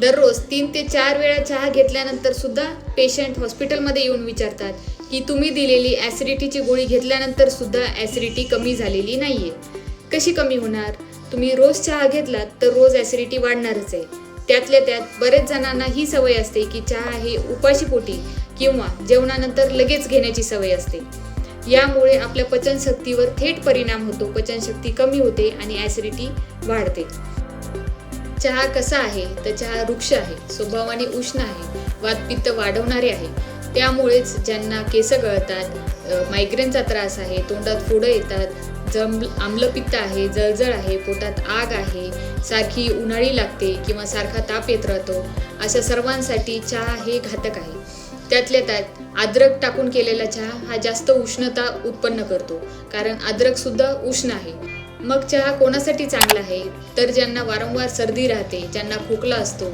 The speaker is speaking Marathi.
दररोज तीन ते चार वेळा चहा घेतल्यानंतर सुद्धा पेशंट हॉस्पिटलमध्ये येऊन विचारतात की तुम्ही दिलेली ॲसिडिटीची गोळी घेतल्यानंतर सुद्धा ॲसिडिटी कमी झालेली नाही आहे कशी कमी होणार? तुम्ही रोज चहा घेतलात तर रोज ॲसिडिटी वाढणारच आहे. त्यातल्या त्यात बरेच जणांना ही सवय असते की चहा हे उपाशीपोटी किंवा जेवणानंतर लगेच घेण्याची सवय असते. यामुळे आपल्या पचनशक्तीवर थेट परिणाम होतो पचनशक्ती कमी होते आणि ॲसिडिटी वाढते. चहा कसा आहे? तर चहा वृक्ष आहे स्वभावाने उष्ण आहे वातपित्त वाढवणारे आहे. त्यामुळेच ज्यांना केस गळतात मायग्रेनचा त्रास आहे तोंडात फोडं येतात जम आम्लपित्त आहे जळजळ आहे पोटात आग आहे सारखी उन्हाळी लागते किंवा सारखा ताप येत राहतो अशा सर्वांसाठी चहा हे घातक आहे. त्यातल्या त्यात अद्रक टाकून केलेला चहा हा जास्त उष्णता उत्पन्न करतो कारण अद्रकसुद्धा उष्ण आहे. मग चहा कोणासाठी चांगला आहे? तर ज्यांना वारंवार सर्दी राहते ज्यांना खोकला असतो